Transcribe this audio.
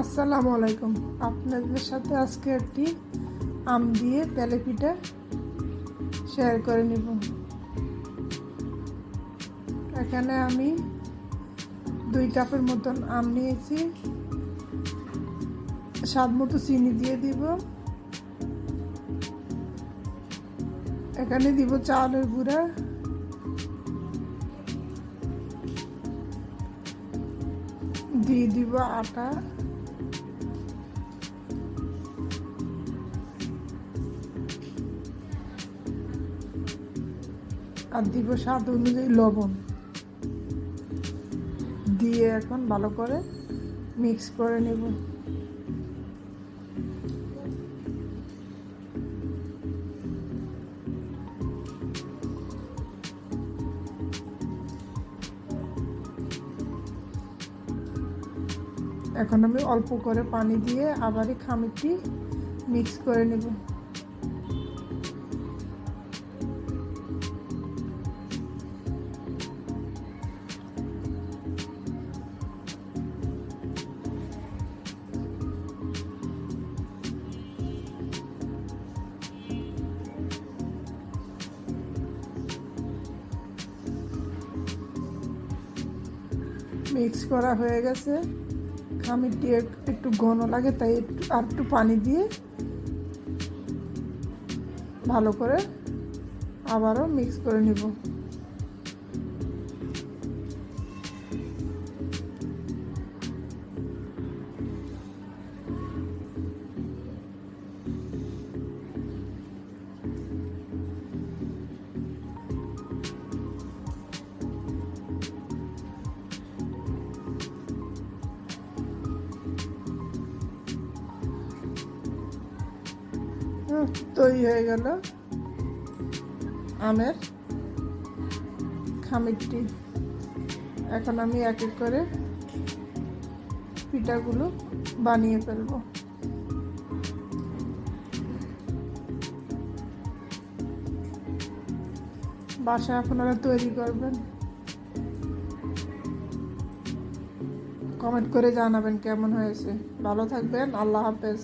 আসসালামু আলাইকুম। আপনাদের সাথে আজকে একটি আম দিয়ে তেলে পিঠা শেয়ার করে নিব। এখানে আমি দুই কাপের মতন আম নিয়েছি। স্বাদ মতো চিনি দিয়ে দিব। এখানে দিব চালের গুঁড়া। দিয়ে দিব আটা। আর দিব স্বাদ অনুযায়ী লবণ। দিয়ে এখন ভালো করে মিক্স করে নেব। এখন আমি অল্প করে পানি দিয়ে আবারই খামিটি মিক্স করে নেব। মিক্স করা হয়ে গেছে। খামিরটি এক- একটু ঘন লাগে, তাই একটু আর একটু পানি দিয়ে ভালো করে আবারও মিক্স করে নিব। তৈরি হয়ে গেল আমের খামিরটি। এখন আমি এক এক করে পিঠাগুলো বানিয়ে ফেলব। বাসায় আপনারা তৈরি করবেন। কমেন্ট করে জানাবেন কেমন হয়েছে। ভালো থাকবেন, আল্লাহ হাফেজ।